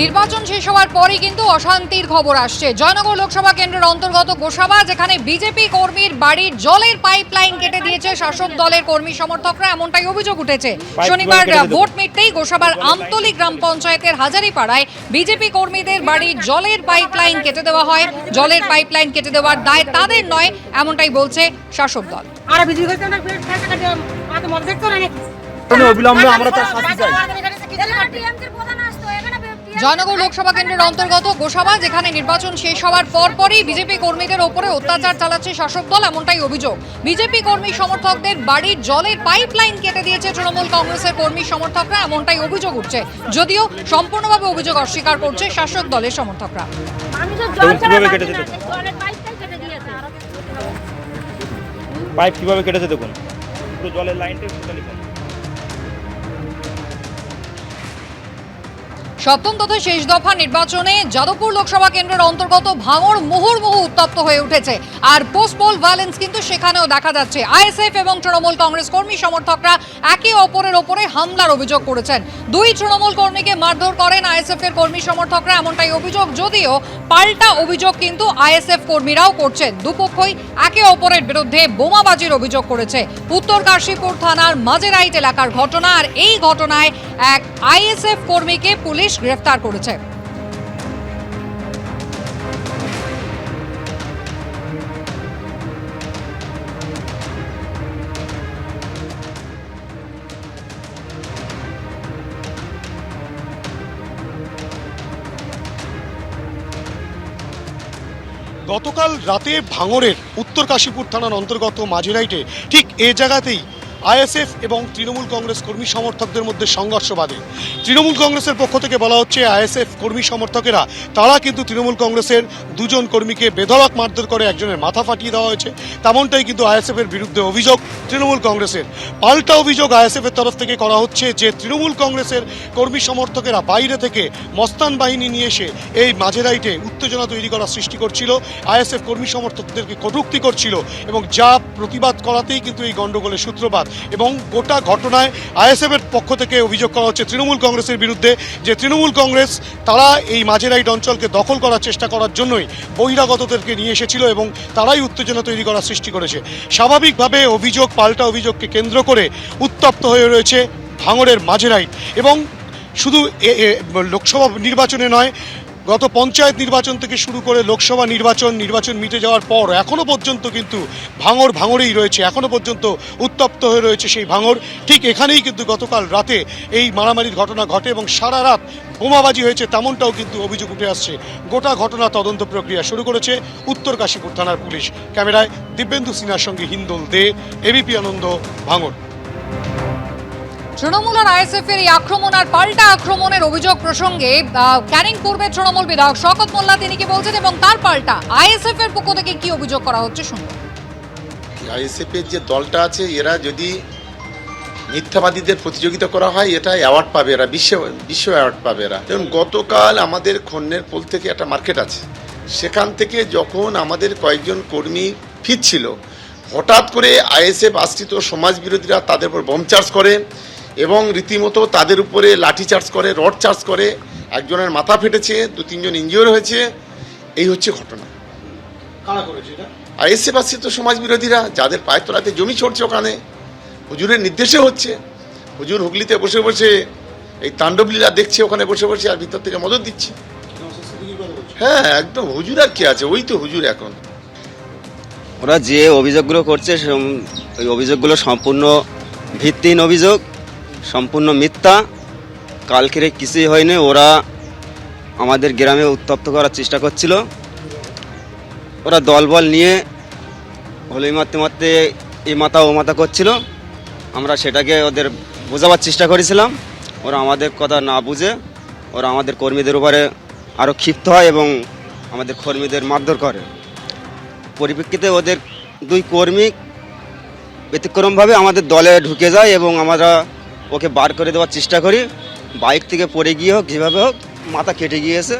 নির্বাচন শেষ হওয়ার পরই কিন্তু অশান্তির খবর আসছে। জয়নগর লোকসভা কেন্দ্রের অন্তর্গত গোসাবা যেখানে বিজেপি কর্মীর বাড়ির জলের পাইপলাইন কেটে দিয়েছে। শাসক দলের কর্মী সমর্থকরা এমনটাই অভিযোগ উঠেছে। শনিবার ভোট মিটতেই গোসাবার আমতলি গ্রাম পঞ্চায়েতের হাজারিপাড়ায় বিজেপি কর্মীদের বাড়ির জলের পাইপলাইন কেটে দেওয়া হয়। জলের পাইপলাইন কেটে দেওয়ার দায় তাদের নয় এমনটাই বলছে শাসক দল। আর অবিলম্বে আমরা তার শাস্তি চাই। জয়নগর লোকসভা কেন্দ্রের অন্তর্গত গোসাবা যেখানে নির্বাচন শেষ হওয়ার পরপরই বিজেপি কর্মীদের ওপরে অত্যাচার চালাচ্ছে শাসক দল এমনটাই অভিযোগ। বিজেপি কর্মী সমর্থকদের বাড়ির জলের পাইপ লাইন কেটে দিয়েছে তৃণমূল কংগ্রেসের কর্মী সমর্থকরা এমনটাই অভিযোগ উঠছে। যদিও সম্পূর্ণভাবে অভিযোগ অস্বীকার করছে শাসক দলের সমর্থকরা। পাইপ কীভাবে কেটেছে দেখুন। পুরো জলের লাইনটা সপ্তম তথা শেষ দফা নির্বাচনে যাদবপুর লোকসভা কেন্দ্রের অন্তর্গত ভাঙড় মুহুর্মুহু উত্তপ্ত হয়ে উঠেছে। আর পোস্ট পোল ভায়োলেন্স কিন্তু সেখানেও দেখা যাচ্ছে। আইএসএফ এবং তৃণমূল কংগ্রেস কর্মী সমর্থকরা একে অপরের ওপরে হামলার অভিযোগ করেছেন। দুই তৃণমূল কর্মীকে মারধর করেন আইএসএফ এর কর্মী সমর্থকরা এমনটাই অভিযোগ, যদিও পাল্টা অভিযোগ কিন্তু আইএসএফ কর্মীরাও করছেন। দুপক্ষই একে অপরের বিরুদ্ধে বোমাবাজির অভিযোগ করেছে। উত্তর কাশীপুর থানার মাজেরাইট এলাকার ঘটনা, আর এই ঘটনায় এক আইএসএফ কর্মীকে পুলিশ গ্রেফতার করেছে। গতকাল রাতে ভাঙড়ের উত্তর কাশীপুর থানার অন্তর্গত মাঝিরাইটে ঠিক এ জায়গাতেই আইএসএফ এবং তৃণমূল কংগ্রেস কর্মী সমর্থকদের মধ্যে সংঘর্ষ বাধে তৃণমূল কংগ্রেসের পক্ষ থেকে বলা হচ্ছে, আইএসএফ কর্মী সমর্থকেরা, তারা কিন্তু তৃণমূল কংগ্রেসের দুজন কর্মীকে বেধড়ক মারধর করে একজনের মাথা ফাটিয়ে দেওয়া হয়েছে। তেমনটাই কিন্তু আইএসএফ এর বিরুদ্ধে অভিযোগ তৃণমূল কংগ্রেসের। পাল্টা অভিযোগ আইএসএফ এর তরফ থেকে করা হচ্ছে যে, তৃণমূল কংগ্রেসের কর্মী সমর্থকেরা বাইরে থেকে মস্তান বাহিনী নিয়ে এসে এই মাঝেরাইটে উত্তেজনা তৈরি করার সৃষ্টি করছিল। আইএসএফ কর্মী সমর্থকদেরকে কটুক্তি করছিল এবং যা প্রতিবাদ করাতেই কিন্তু এই গণ্ডগোলের সূত্রপাত। এবং গোটা ঘটনায় আইএসএফ এর পক্ষ থেকে অভিযোগ করা হচ্ছে তৃণমূল কংগ্রেসের বিরুদ্ধে যে তৃণমূল কংগ্রেস, তারা এই মাঝেরাইট অঞ্চলকে দখল করার চেষ্টা করার জন্যই বহিরাগতদেরকে নিয়ে এসেছিল এবং তারাই উত্তেজনা তৈরি করার সৃষ্টি করেছে। স্বাভাবিকভাবে অভিযোগ, পাল্টা অভিযোগকে কেন্দ্র করে উত্তপ্ত হয়ে রয়েছে ভাঙড়ের মাঝেরাইট এবং শুধু লোকসভা নির্বাচনে নয় গত পঞ্চায়েত নির্বাচন থেকে শুরু করে লোকসভা নির্বাচন নির্বাচন মিটে যাওয়ার পর এখনও পর্যন্ত কিন্তু ভাঙর ভাঙরেই রয়েছে, এখনও পর্যন্ত উত্তপ্ত হয়ে রয়েছে সেই ভাঙর ঠিক এখানেই কিন্তু গতকাল রাতে এই মারামারির ঘটনা ঘটে এবং সারা রাত বোমাবাজি হয়েছে তেমনটাও কিন্তু অভিযোগ উঠে আসছে। গোটা ঘটনা তদন্ত প্রক্রিয়া শুরু করেছে উত্তর কাশীপুর থানার পুলিশ। ক্যামেরায় দিব্যেন্দু সিনহার সঙ্গে হিন্দোল দে এবিপি আনন্দ ভাঙর তৃণমূল আর আইএসএফ এর এই আক্রমণ আর পাল্টা আক্রমণের অভিযোগ প্রসঙ্গে ক্যানিং পূর্বের তৃণমূল বিধায়ক শকত মোল্লা, তিনি কি বলছেন এবং তার পাল্টা আইএসএফ এর পক্ষ থেকে কি অভিযোগ করা হচ্ছে শুনুন। আইএসএফ এর যে দলটা আছে, এরা যদি মিথ্যাবাদীদের প্রতিযোগিতা করা হয় এটা অ্যাওয়ার্ড পাবে এরা, বিশ্ব বিশ্ব অ্যাওয়ার্ড পাবে এরা। যেমন গতকাল আমাদের খন্নের পোল থেকে একটা মার্কেট আছে। সেখান থেকে যখন আমাদের কয়েকজন কর্মী ফিরছিল, হঠাৎ করে আইএসএফ আশ্রিত সমাজ বিরোধীরা তাদের উপর বোম চার্জ করে। এবং রীতিমতো তাদের উপরে লাঠি চার্জ করে রড চার্জ করে একজনের মাথা ফেটেছে দু তিনজন ইনজিওর হয়েছে। এই হচ্ছে ঘটনা। কারা করেছে এটা? আইএসএফ আশ্রিত সমাজ বিরোধীরা যাদের পায়ের তলাতে জমি ছড়ছে ওখানে হুজুরের নির্দেশে হচ্ছে। হুজুর হুগলিতে বসে বসে এই তাণ্ডবলীলা দেখছে ওখানে বসে বসে আর ভিতর থেকে মদত দিচ্ছে। হ্যাঁ একদম হুজুর আর কি আছে? ওই তো হুজুর এখন। ওরা যে অভিযোগগুলো করছে ওই অভিযোগগুলো সম্পূর্ণ ভিত্তিহীন অভিযোগ। সম্পূর্ণ মিথ্যা। কালকের কিছুই হয়নি, ওরা আমাদের গ্রামে উত্তপ্ত করার চেষ্টা করছিল। ওরা দলবল নিয়ে হোলি মারতে মারতে এই মাথা ও মাথা করছিল। আমরা সেটাকে ওদের বোঝাবার চেষ্টা করেছিলাম। ওরা আমাদের কথা না বুঝে ওরা আমাদের কর্মীদের উপরে আরও ক্ষিপ্ত হয় এবং আমাদের কর্মীদের মারধর করে। পরিপ্রেক্ষিতে ওদের দুই কর্মী ব্যতিক্রমভাবে আমাদের দলে ঢুকে যায় এবং আমরা ওকে বার করে দেওয়ার চেষ্টা করি। বাইক থেকে পড়ে গিয়ে হোক, যেভাবে হোক, মাথা কেটে গিয়েছে।